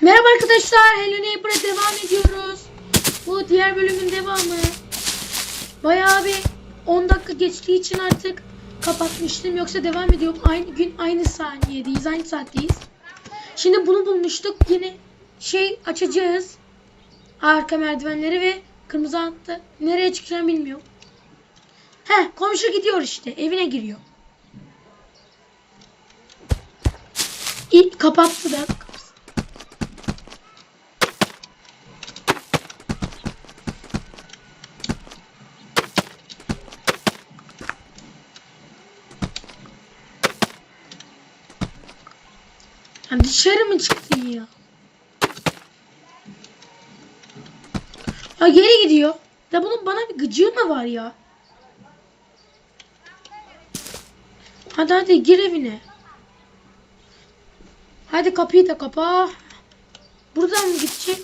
Merhaba arkadaşlar, Hello Neighbor'a devam ediyoruz. Bu diğer bölümün devamı. Bayağı bir 10 dakika geçtiği için artık kapatmıştım. Yoksa devam ediyor. Aynı gün, aynı saniyedeyiz, aynı saatteyiz. Şimdi bunu bulmuştuk. Yine şey açacağız. Arka merdivenleri ve kırmızı hattı. Nereye çıkacağını bilmiyorum. Heh, komşu gidiyor işte. Evine giriyor. İlk kapattı da. Ya dışarı mı çıktın ya? Ha geri gidiyor. Da bunun bana bir gıcığı mı var ya? Hadi hadi gir evine. Hadi kapıyı da kapa. Buradan mı gidecek?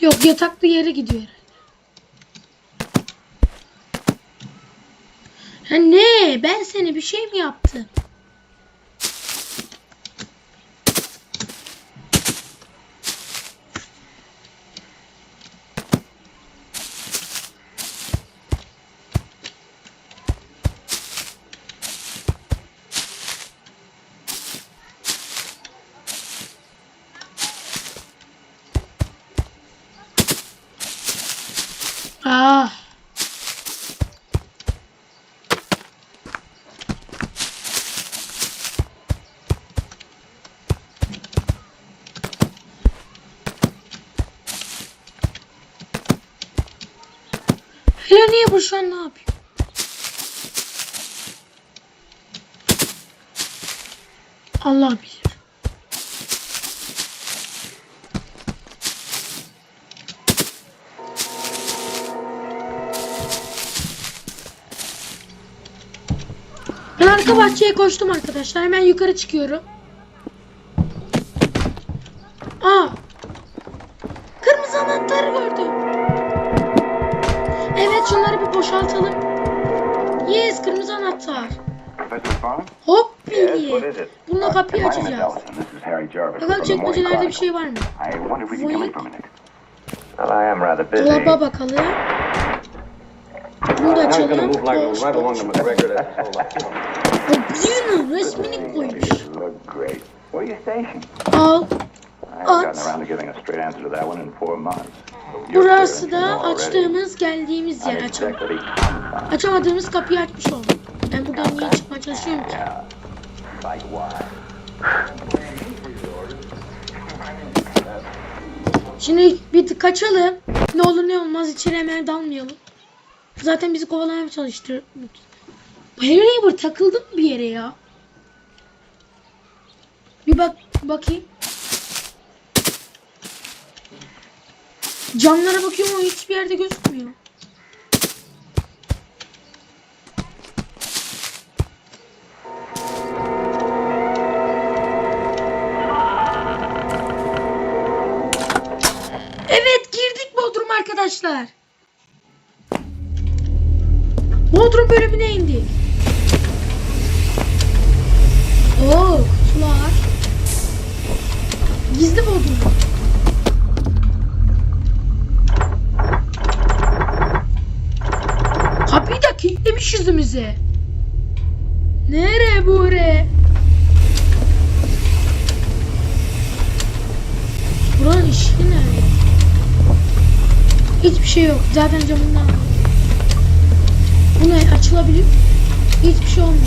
Yok yataklı yere gidiyor Ha ne? Ben seni bir şey mi yaptım? Ah. Niye bu şu an ne yapıyor? Allah bilir. Ben arka bahçeye koştum arkadaşlar. Hemen yukarı çıkıyorum. Boşaltalım. Yes kırmızı anahtar. Hop it? Bununla kapıyı açacağız. Bakalım çekmecelerde bir şey var mı? Busy. Dolaba bakalım. Bunu da açalım. Boş, boş, to boş. McGregor. That's all I O Biyun'un resmini koymuş. Al. At. gotten around to giving a straight answer to that one in four months. You're Burası da açtığımız geldiğimiz yer. Açam açamadığımız kapıyı açmış olduk. Ben buradan niye çıkmaya çalışıyorum ki? Şimdi bir kaçalım. Ne olur ne olmaz içeri hemen dalmayalım. Zaten bizi kovalamaya çalıştı. Harry Neighbor takıldı mı bir yere ya? Bir bak bakayım. Camlara bakıyorum ama hiçbir yerde gözükmüyor. Evet girdik Bodrum arkadaşlar. Bodrum bölümüne indik. Oo kutular. Gizli Bodrum. Kapıyı da kilitlemiş yüzümüze. Nere bure? Buranın işi ne? Hiçbir şey yok. Zaten camından. Bu ne? Açılabilir. Hiçbir şey olmuyor.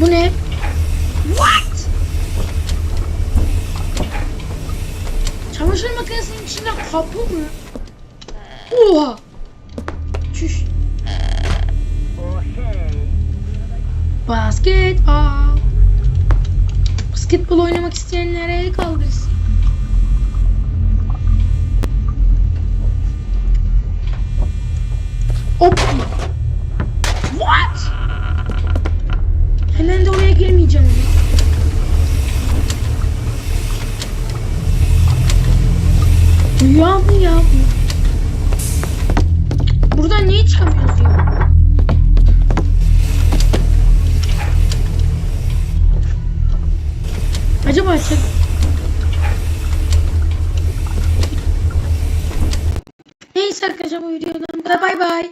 Bu ne? What? Çamaşır makinesinin içinde kapı mı? Oha! Çüş. Basket. Aa. Basketbol oynamak isteyenlere kaldırsın. Hop. What? Hemen de oraya girmeyeceğim Rüya mı ya bu? Buradan niye çıkamıyoruz ya? Acaba çık... Neyse arkadaşlar bu videodan da bay bay.